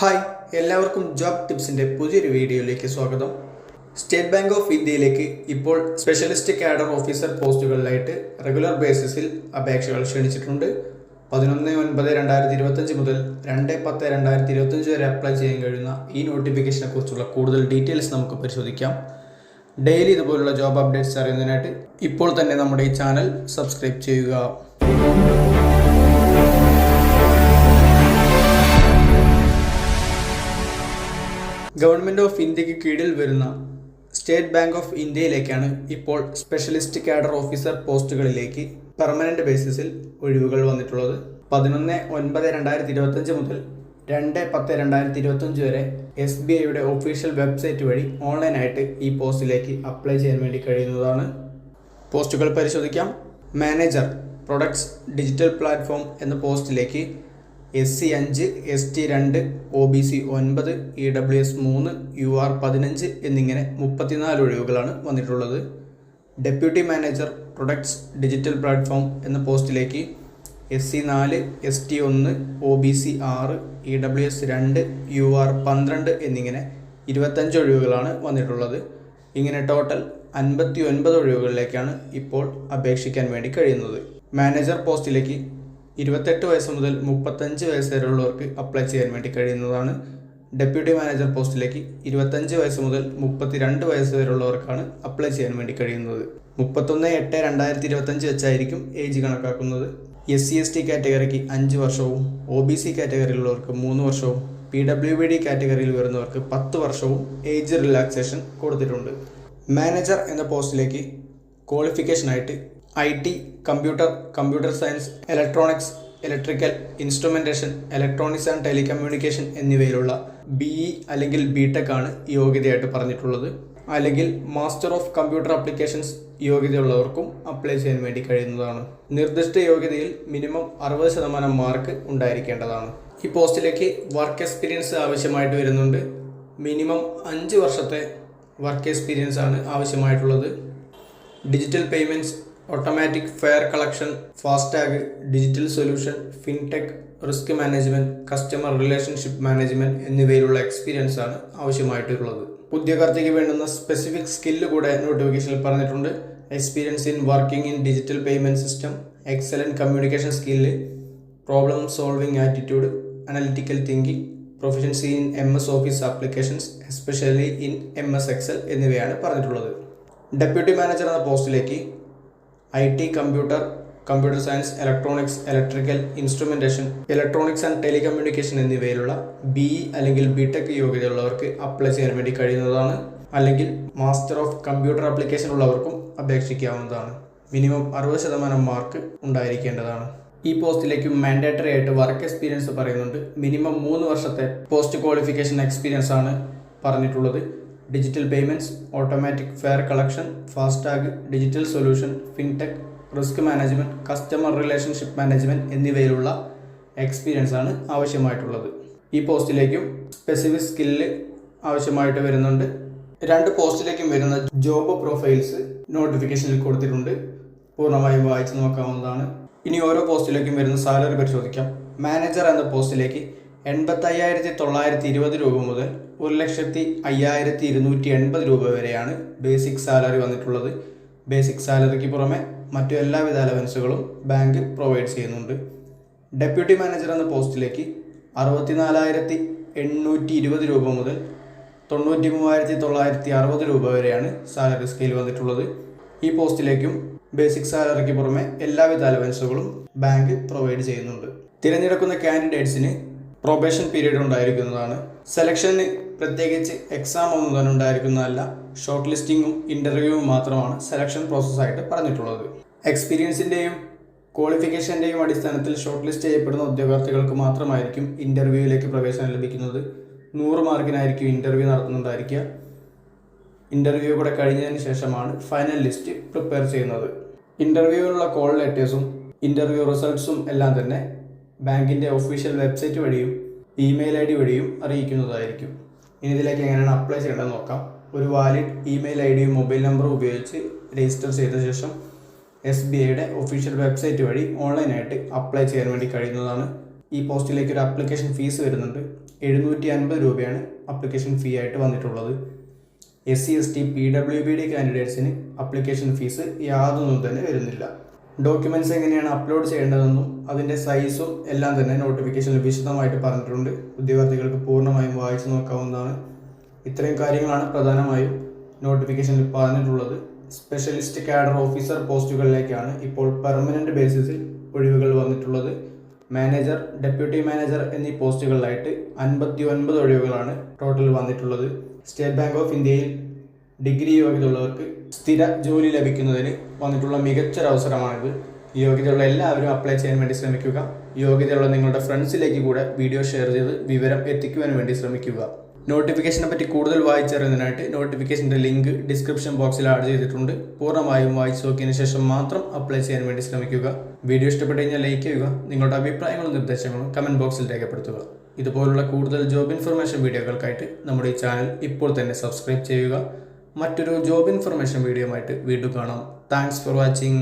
Hi എല്ലാവർക്കും job ടിപ്സിന്റെ പുതിയൊരു വീഡിയോയിലേക്ക് സ്വാഗതം. സ്റ്റേറ്റ് ബാങ്ക് ഓഫ് ഇന്ത്യയിലേക്ക് ഇപ്പോൾ സ്പെഷ്യലിസ്റ്റ് കാഡർ ഓഫീസർ പോസ്റ്റുകളിലായിട്ട് റെഗുലർ ബേസിസിൽ അപേക്ഷകൾ ക്ഷണിച്ചിട്ടുണ്ട്. പതിനൊന്ന് ഒൻപത് രണ്ടായിരത്തി ഇരുപത്തഞ്ച് മുതൽ രണ്ട് പത്ത് രണ്ടായിരത്തി ഇരുപത്തഞ്ച് വരെ അപ്ലൈ ചെയ്യാൻ കഴിയുന്ന ഈ നോട്ടിഫിക്കേഷനെ കുറിച്ചുള്ള കൂടുതൽ ഡീറ്റെയിൽസ് നമുക്ക് പരിശോധിക്കാം. ഡെയിലി ഇതുപോലുള്ള ജോബ് അപ്ഡേറ്റ്സ് അറിയുന്നതിനായിട്ട് ഇപ്പോൾ തന്നെ നമ്മുടെ ഈ ചാനൽ സബ്സ്ക്രൈബ് ചെയ്യുക. ഗവൺമെന്റ് ഓഫ് ഇന്ത്യയ്ക്ക് കീഴിൽ വരുന്ന സ്റ്റേറ്റ് ബാങ്ക് ഓഫ് ഇന്ത്യയിലേക്കാണ് ഇപ്പോൾ സ്പെഷ്യലിസ്റ്റ് കാഡർ ഓഫീസർ പോസ്റ്റുകളിലേക്ക് പെർമനന്റ് ബേസിസിൽ ഒഴിവുകൾ വന്നിട്ടുള്ളത്. പതിനൊന്ന് ഒൻപത് രണ്ടായിരത്തി ഇരുപത്തഞ്ച് മുതൽ രണ്ട് പത്ത് രണ്ടായിരത്തി ഇരുപത്തഞ്ച് വരെ എസ് ബി ഐയുടെ ഒഫീഷ്യൽ വെബ്സൈറ്റ് വഴി ഓൺലൈനായിട്ട് ഈ പോസ്റ്റിലേക്ക് അപ്ലൈ ചെയ്യാൻ വേണ്ടി കഴിയുന്നതാണ്. പോസ്റ്റുകൾ പരിശോധിക്കാം. മാനേജർ പ്രൊഡക്ട്സ് ഡിജിറ്റൽ പ്ലാറ്റ്ഫോം എന്ന പോസ്റ്റിലേക്ക് എസ് സി അഞ്ച് എസ് ടി രണ്ട് ഒ ബി സി ഒൻപത് ഇ ഡബ്ല്യു എസ് മൂന്ന് യു ആർ പതിനഞ്ച് എന്നിങ്ങനെ മുപ്പത്തിനാല് ഒഴിവുകളാണ് വന്നിട്ടുള്ളത്. Deputy manager products digital platform എന്ന പോസ്റ്റിലേക്ക് എസ് സി നാല് എസ് ടി ഒന്ന് ഒ ബി സി ആറ് ഇ ഡബ്ല്യു എസ് രണ്ട് യു ആർ പന്ത്രണ്ട് എന്നിങ്ങനെ ഇരുപത്തഞ്ച് ഒഴിവുകളാണ് വന്നിട്ടുള്ളത്. ഇങ്ങനെ ടോട്ടൽ അൻപത്തി ഒൻപത് ഒഴിവുകളിലേക്കാണ് ഇപ്പോൾ അപേക്ഷിക്കാൻ വേണ്ടി കഴിയുന്നത്. മാനേജർ പോസ്റ്റിലേക്ക് ഇരുപത്തെട്ട് വയസ്സ് മുതൽ മുപ്പത്തഞ്ച് വയസ്സ് വരെയുള്ളവർക്ക് അപ്ലൈ ചെയ്യാൻ വേണ്ടി കഴിയുന്നതാണ്. ഡെപ്യൂട്ടി മാനേജർ പോസ്റ്റിലേക്ക് ഇരുപത്തഞ്ച് വയസ്സ് മുതൽ മുപ്പത്തിരണ്ട് വയസ്സ് വരെയുള്ളവർക്കാണ് അപ്ലൈ ചെയ്യാൻ വേണ്ടി കഴിയുന്നത്. മുപ്പത്തൊന്ന് എട്ട് രണ്ടായിരത്തി ഇരുപത്തഞ്ച് വെച്ചായിരിക്കും ഏജ് കണക്കാക്കുന്നത്. എസ് സി എസ് ടി കാറ്റഗറിക്ക് അഞ്ച് വർഷവും ഒ ബി സി കാറ്റഗറിയിലുള്ളവർക്ക് മൂന്ന് വർഷവും പി ഡബ്ല്യു ബി ഡി കാറ്റഗറിയിൽ വരുന്നവർക്ക് പത്ത് വർഷവും ഏജ് റിലാക്സേഷൻ കൊടുത്തിട്ടുണ്ട്. മാനേജർ എന്ന പോസ്റ്റിലേക്ക് ക്വാളിഫിക്കേഷനായിട്ട് I T computer computer science electronics electrical instrumentation electronics and telecommunication എന്നിവയിലുള്ള B E അല്ലെങ്കിൽ ബി ടെക് ആണ് യോഗ്യതയായിട്ട് പറഞ്ഞിട്ടുള്ളത്. അല്ലെങ്കിൽ മാസ്റ്റർ ഓഫ് കമ്പ്യൂട്ടർ അപ്ലിക്കേഷൻസ് യോഗ്യതയുള്ളവർക്കും അപ്ലൈ ചെയ്യാൻ വേണ്ടി കഴിയുന്നതാണ്. നിർദ്ദിഷ്ട യോഗ്യതയിൽ മിനിമം അറുപത് ശതമാനം മാർക്ക് ഉണ്ടായിരിക്കേണ്ടതാണ്. ഈ പോസ്റ്റിലേക്ക് വർക്ക് എക്സ്പീരിയൻസ് ആവശ്യമായിട്ട് വരുന്നുണ്ട്. മിനിമം അഞ്ച് വർഷത്തെ വർക്ക് എക്സ്പീരിയൻസ് ആണ് ആവശ്യമായിട്ടുള്ളത്. Digital payments automatic fare collection FASTag digital solution fintech risk management customer relationship management എന്നിവയിലുള്ള experience ആണ് ആവശ്യമായിട്ടുള്ളത്. ഉദ്യോഗാർത്ഥിക്ക് വേണ്ടുന്ന സ്പെസിഫിക് സ്കില്ല് കൂടെ നോട്ടിഫിക്കേഷനിൽ പറഞ്ഞിട്ടുണ്ട്. Experience in working in digital payment system excellent communication skill problem solving attitude analytical thinking proficiency in M S office applications especially in M S Excel എന്നിവയാണ് പറഞ്ഞിട്ടുള്ളത്. Deputy manager എന്ന പോസ്റ്റിലേക്ക് I T computer computer science electronics electrical instrumentation electronics and telecommunication എന്നിവയിലുള്ള B E അല്ലെങ്കിൽ B tech യോഗ്യതയുള്ളവർക്ക് apply ചെയ്യാൻ വേണ്ടി കഴിയുന്നതാണ്. അല്ലെങ്കിൽ മാസ്റ്റർ ഓഫ് കമ്പ്യൂട്ടർ ആപ്ലിക്കേഷൻ ഉള്ളവർക്കും അപേക്ഷിക്കാവുന്നതാണ്. മിനിമം അറുപത് ശതമാനം മാർക്ക് ഉണ്ടായിരിക്കേണ്ടതാണ്. ഈ പോസ്റ്റിലേക്ക് മാൻഡേറ്ററി ആയിട്ട് വർക്ക് എക്സ്പീരിയൻസ് പറയുന്നുണ്ട്. മിനിമം മൂന്ന് വർഷത്തെ പോസ്റ്റ് ക്വാളിഫിക്കേഷൻ എക്സ്പീരിയൻസ് ആണ് പറഞ്ഞിട്ടുള്ളത്. Digital payments automatic fare collection FASTag digital solution fintech risk management customer relationship management എന്നിവയിലുള്ള experience ആണ് ആവശ്യമായിട്ടുള്ളത്. ഈ പോസ്റ്റിലേക്കും സ്പെസിഫിക് സ്കില്ല് ആവശ്യമായിട്ട് വരുന്നുണ്ട്. രണ്ട് പോസ്റ്റിലേക്കും വരുന്ന ജോബ് പ്രൊഫൈൽസ് നോട്ടിഫിക്കേഷനിൽ കൊടുത്തിട്ടുണ്ട്. പൂർണമായും വായിച്ചു നോക്കാവുന്നതാണ്. ഇനി ഓരോ പോസ്റ്റിലേക്കും വരുന്ന സാലറി പരിശോധിക്കാം. മാനേജർ എന്ന പോസ്റ്റിലേക്ക് എൺപത്തയ്യായിരത്തി തൊള്ളായിരത്തി ഇരുപത് രൂപ മുതൽ ഒരു ലക്ഷത്തി അയ്യായിരത്തി ഇരുന്നൂറ്റി എൺപത് രൂപ വരെയാണ് ബേസിക് സാലറി വന്നിട്ടുള്ളത്. ബേസിക് സാലറിക്ക് പുറമെ മറ്റു എല്ലാവിധ അലവൻസുകളും ബാങ്ക് പ്രൊവൈഡ് ചെയ്യുന്നുണ്ട്. ഡെപ്യൂട്ടി മാനേജർ എന്ന പോസ്റ്റിലേക്ക് അറുപത്തിനാലായിരത്തി എണ്ണൂറ്റി ഇരുപത് രൂപ മുതൽ തൊണ്ണൂറ്റി മൂവായിരത്തി തൊള്ളായിരത്തി അറുപത് രൂപ വരെയാണ് സാലറി സ്കെയിൽ വന്നിട്ടുള്ളത്. ഈ പോസ്റ്റിലേക്കും ബേസിക് സാലറിക്ക് പുറമെ എല്ലാവിധ അലവൻസുകളും ബാങ്ക് പ്രൊവൈഡ് ചെയ്യുന്നുണ്ട്. തിരഞ്ഞെടുക്കുന്ന കാൻഡിഡേറ്റ്സിന് പ്രൊബേഷൻ പീരീഡ് ഉണ്ടായിരിക്കുന്നതാണ്. സെലക്ഷന് പ്രത്യേകിച്ച് എക്സാം ഒന്നും തന്നെ ഉണ്ടായിരിക്കുന്നതല്ല. ഷോർട്ട് ലിസ്റ്റിങ്ങും ഇന്റർവ്യൂവും മാത്രമാണ് സെലക്ഷൻ പ്രോസസ്സായിട്ട് പറഞ്ഞിട്ടുള്ളത്. എക്സ്പീരിയൻസിന്റെയും ക്വാളിഫിക്കേഷന്റെയും അടിസ്ഥാനത്തിൽ ഷോർട്ട് ലിസ്റ്റ് ചെയ്യപ്പെടുന്ന ഉദ്യോഗാർത്ഥികൾക്ക് മാത്രമായിരിക്കും ഇന്റർവ്യൂവിലേക്ക് പ്രവേശനം ലഭിക്കുന്നത്. നൂറ് മാർക്കിനായിരിക്കും ഇന്റർവ്യൂ നടത്തുന്നുണ്ടായിരിക്കുക ഇന്റർവ്യൂ കൂടെ കഴിഞ്ഞതിന് ശേഷമാണ് ഫൈനൽ ലിസ്റ്റ് പ്രിപ്പയർ ചെയ്യുന്നത്. ഇന്റർവ്യൂവിനുള്ള കോൾ ലെറ്റേഴ്സും ഇന്റർവ്യൂ റിസൾട്ട്സും എല്ലാം തന്നെ ബാങ്കിന്റെ ഒഫീഷ്യൽ വെബ്സൈറ്റ് വഴിയും ഇമെയിൽ ഐ ഡി വഴിയും അറിയിക്കുന്നതായിരിക്കും. ഇനി ഇതിലേക്ക് എങ്ങനെയാണ് അപ്ലൈ ചെയ്യേണ്ടതെന്ന് നോക്കാം. ഒരു വാലിഡ് ഇമെയിൽ ഐ ഡിയും മൊബൈൽ നമ്പറും ഉപയോഗിച്ച് രജിസ്റ്റർ ചെയ്ത ശേഷം എസ് ബി ഐയുടെ ഒഫീഷ്യൽ വെബ്സൈറ്റ് വഴി ഓൺലൈനായിട്ട് അപ്ലൈ ചെയ്യാൻ വേണ്ടി കഴിയുന്നതാണ്. ഈ പോസ്റ്റിലേക്ക് ഒരു അപ്ലിക്കേഷൻ ഫീസ് വരുന്നുണ്ട്. എഴുന്നൂറ്റി അൻപത് രൂപയാണ് അപ്ലിക്കേഷൻ ഫീ ആയിട്ട് വന്നിട്ടുള്ളത്. S C S T P W B D കാൻഡിഡേറ്റ്സിന് application fees യാതൊന്നും തന്നെ വരുന്നില്ല. ഡോക്യുമെന്റ്സ് എങ്ങനെയാണ് അപ്ലോഡ് ചെയ്യേണ്ടതെന്നും അതിന്റെ സൈസും എല്ലാം തന്നെ നോട്ടിഫിക്കേഷനിൽ വിശദമായിട്ട് പറഞ്ഞിട്ടുണ്ട്. ഉദ്യോഗാർത്ഥികൾക്ക് പൂർണമായും വായിച്ചു നോക്കാവുന്നതാണ്. ഇത്രയും കാര്യങ്ങളാണ് പ്രധാനമായും നോട്ടിഫിക്കേഷനിൽ പറഞ്ഞിട്ടുള്ളത്. സ്പെഷ്യലിസ്റ്റ് കാഡർ ഓഫീസർ പോസ്റ്റുകളിലേക്കാണ് ഇപ്പോൾ പെർമനന്റ് ബേസിസിൽ ഒഴിവുകൾ വന്നിട്ടുള്ളത്. മാനേജർ ഡെപ്യൂട്ടി മാനേജർ എന്നീ പോസ്റ്റുകളിലായിട്ട് അൻപത്തി ഒൻപത് ഒഴിവുകളാണ് ടോട്ടൽ വന്നിട്ടുള്ളത്. സ്റ്റേറ്റ് ബാങ്ക് ഓഫ് ഇന്ത്യയിൽ ഡിഗ്രി യോഗ്യതയുള്ളവർക്ക് സ്ഥിര ജോലി ലഭിക്കുന്നതിന് വന്നിട്ടുള്ള മികച്ചൊരവസരമാണിത്. യോഗ്യതയുള്ള എല്ലാവരും അപ്ലൈ ചെയ്യാൻ വേണ്ടി ശ്രമിക്കുക. യോഗ്യതയുള്ള നിങ്ങളുടെ ഫ്രണ്ട്സിലേക്ക് കൂടെ വീഡിയോ ഷെയർ ചെയ്ത് വിവരം എത്തിക്കുവാൻ വേണ്ടി ശ്രമിക്കുക. നോട്ടിഫിക്കേഷനെ പറ്റി കൂടുതൽ വായിച്ചറിയുന്നതിനായിട്ട് നോട്ടിഫിക്കേഷന്റെ ലിങ്ക് ഡിസ്ക്രിപ്ഷൻ ബോക്സിൽ ആഡ് ചെയ്തിട്ടുണ്ട്. പൂർണമായും വായിച്ചു നോക്കിയതിന് ശേഷം മാത്രം അപ്ലൈ ചെയ്യാൻ വേണ്ടി ശ്രമിക്കുക. വീഡിയോ ഇഷ്ടപ്പെട്ടു കഴിഞ്ഞാൽ ലൈക്ക് ചെയ്യുക. നിങ്ങളുടെ അഭിപ്രായങ്ങളും നിർദ്ദേശങ്ങളും കമന്റ് ബോക്സിൽ രേഖപ്പെടുത്തുക. ഇതുപോലുള്ള കൂടുതൽ ജോബ് ഇൻഫർമേഷൻ വീഡിയോകൾക്കായിട്ട് നമ്മുടെ ഈ ചാനൽ ഇപ്പോൾ തന്നെ സബ്സ്ക്രൈബ് ചെയ്യുക. മറ്റൊരു ജോബ് ഇൻഫർമേഷൻ വീഡിയോ ആയിട്ട് വീണ്ടും കാണാം. Thanks for watching